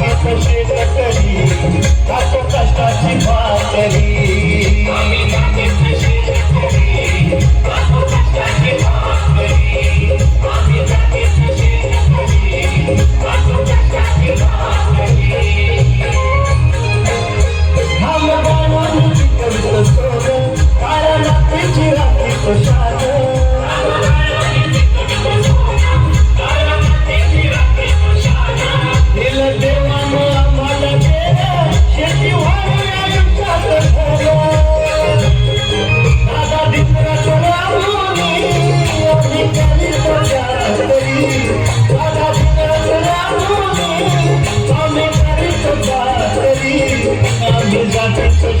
कशी कष्टाची भाकरी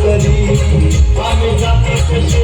करी आम्ही जाते